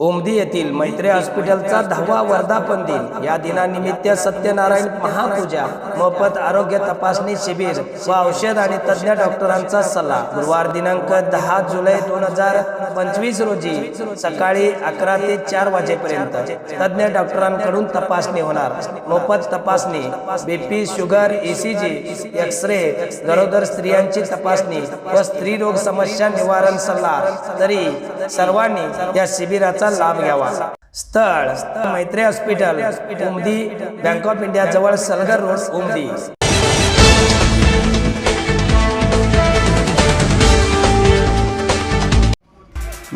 ओमदी येथील मैत्री हॉस्पिटलचा दहावा वर्धापन दिन. या दिनानिमित्त सत्यनारायण महापूजा मोफत आरोग्य तपासणी शिबिर व औषध आणि तज्ज्ञ डॉक्टरांचा सल्ला. गुरुवार दिनांक दहा जुलै दोन हजार पंचवीस रोजी सकाळी अकरा ते चार वाजेपर्यंत तज्ज्ञ डॉक्टरांकडून तपासणी होणार. मोफत तपासणी BP sugar ECG X ray गरोदर स्त्रियांची तपासणी व स्त्रीरोग समस्या निवारण सल्ला. तरी सर्वांनी या शिबिराचा लाभ घ्यावा. स्थळ Maitri hospital Umadi bank of India जवळ सलगर रोड उमदी.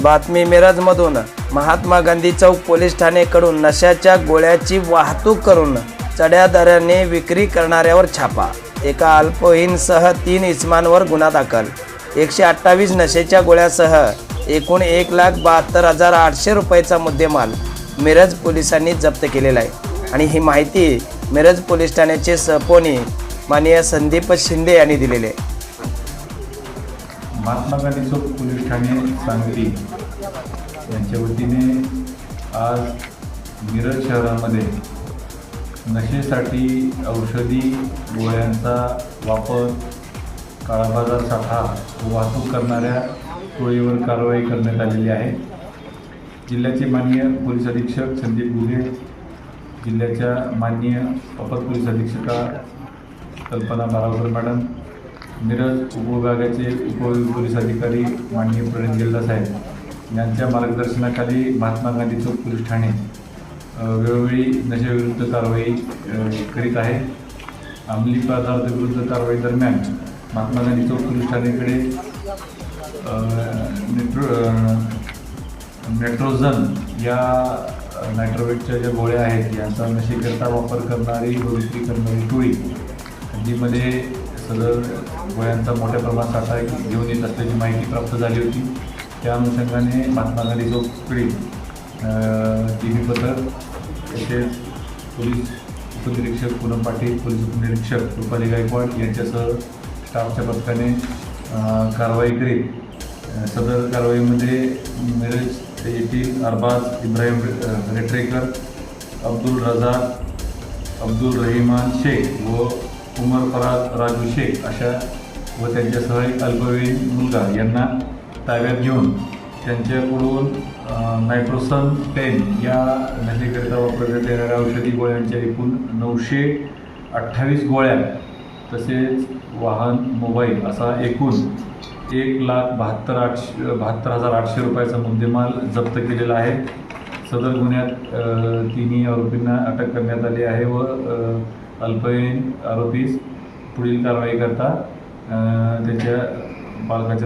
बातमी मिरजमधून. महात्मा गांधी चौक पोलीस ठाणेकडून नशाच्या गोळ्याची वाहतूक करून चढ्या दराने विक्री करणाऱ्यावर छापा. एका अल्पवयीनसह तीन इसमांवर गुन्हा दाखल. एकशे अठ्ठावीस नशेच्या गोळ्यासह एकूण एक लाख बहात्तर हजार आठशे रुपयाचा मुद्देमाल मिरज पोलिसांनी जप्त केलेला आहे. आणि ही माहिती मिरज पोलीस ठाण्याचे सहपोनी माननीय संदीप शिंदे यांनी दिलेली आहे. महात्मा गांधी चौक पोलीस ठाणे सांगली यांच्या वतीने आज मिरज शहरामध्ये नशेसाठी औषधी गोळ्यांचा वापर काळाबाजार साठा वाहतूक करणाऱ्या टोळीवर कारवाई करण्यात आलेली आहे. जिल्ह्याचे माननीय पोलीस अधीक्षक संदीप गुहे जिल्ह्याच्या माननीय अपर पोलीस अधीक्षका कल्पना बारावकर मॅडम मिरज उपविभागाचे उप पोलीस अधिकारी माननीय प्रणित गिल्ला साहेब यांच्या मार्गदर्शनाखाली महात्मा गांधी चौक पोलीस ठाणे वेळोवेळी नशेविरुद्ध कारवाई करीत आहे. अंमली पदार्थ विरुद्ध कारवाई दरम्यान महात्मा गांधी चौक पोलीस ठाणेकडे मेट्रो नेट्रो मेट्रोझन या नायट्रोवेटच्या ज्या गोळ्या आहेत यांचा नशेकरता वापर करणारी व विक्री करणारी टोळी हल्लीमध्ये सदर गोळ्यांचा मोठ्या प्रमाणात साठा घेऊन येत असल्याची माहिती प्राप्त झाली होती. त्या अनुषंगाने महात्मा गांधी चौककडे तिन्ही पथक तसेच पोलीस उपनिरीक्षक पूनम पाटील पोलीस उपनिरीक्षक रुपाली गायकवाड यांच्यासह स्टाफच्या पथकाने कारवाई करीत सदर कारवाईमध्ये म्हणजे मिरज येथील अरबाज इब्राहिम रेटरेकर रेट्रेकर अब्दुल रजाक अब्दुल रहिमान शेख व उमर फराज राजू शेख अशा व त्यांच्यासह एक अल्पवयीन मुलगा यांना ताब्यात घेऊन त्यांच्याकडून नायट्रोसन टेन या नशेकरिता वापरण्यात येणाऱ्या औषधी गोळ्यांच्या एकूण नऊशे अठ्ठावीस गोळ्या तसेच वाहन मोबाईल असा एकूण एक लाख बहात्तर आठशे बहात्तर हजार आठशे रुपयाचा मुद्देमाल जप्त केलेला आहे. सदर गुन्ह्यात तिन्ही आरोपींना अटक करण्यात आली आहे व अल्पवयीन आरोपीस पुढील कारवाई करता त्याच्या बालकाच्या